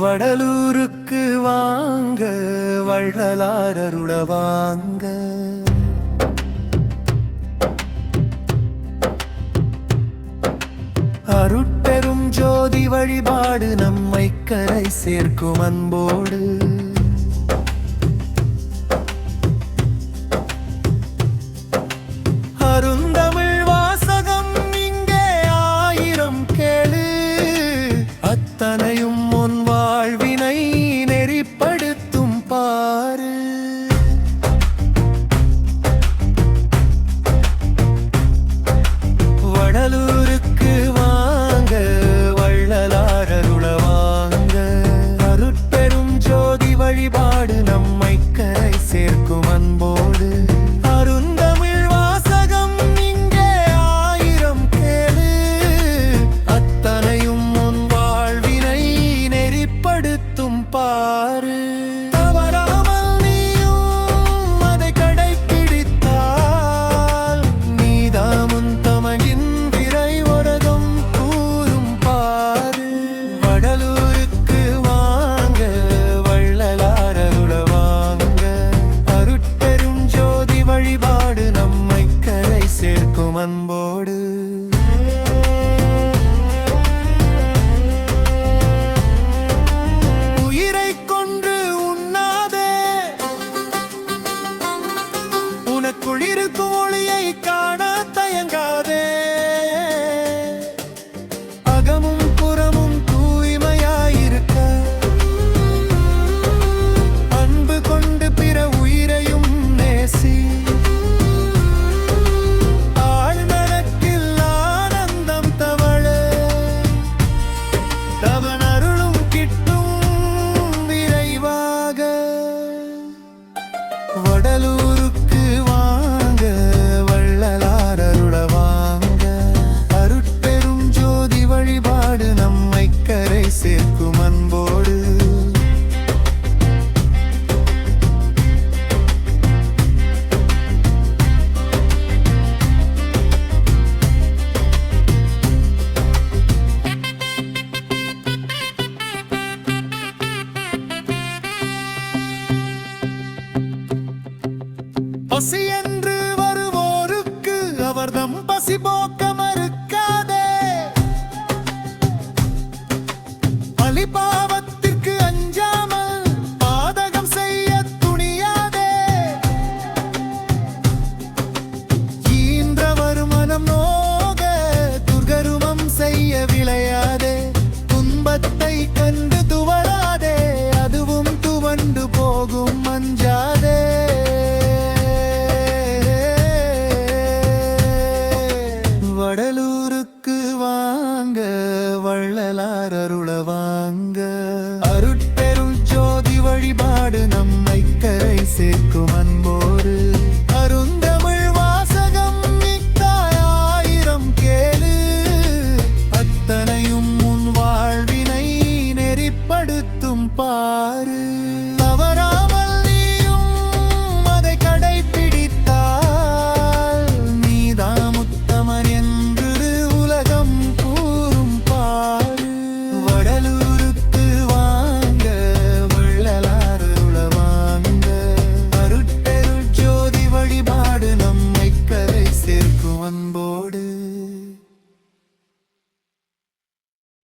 வடலூருக்கு வாங்க வள்ளலாரருள வாங்க. அருட்பெரும் ஜோதி வழிபாடு நம்மை கரை சேர்க்கும் அன்போடு. கடலூருக்கு ಒಡಲು பசி என்று வருவோருக்கு அவர்தம் பசி போக்க வள்ளலார் அருள வாங்க. அருட்பெரும் ஜோதி வழிபாடு நம்மை கரை சேர்க்கும் அன்போடு. one.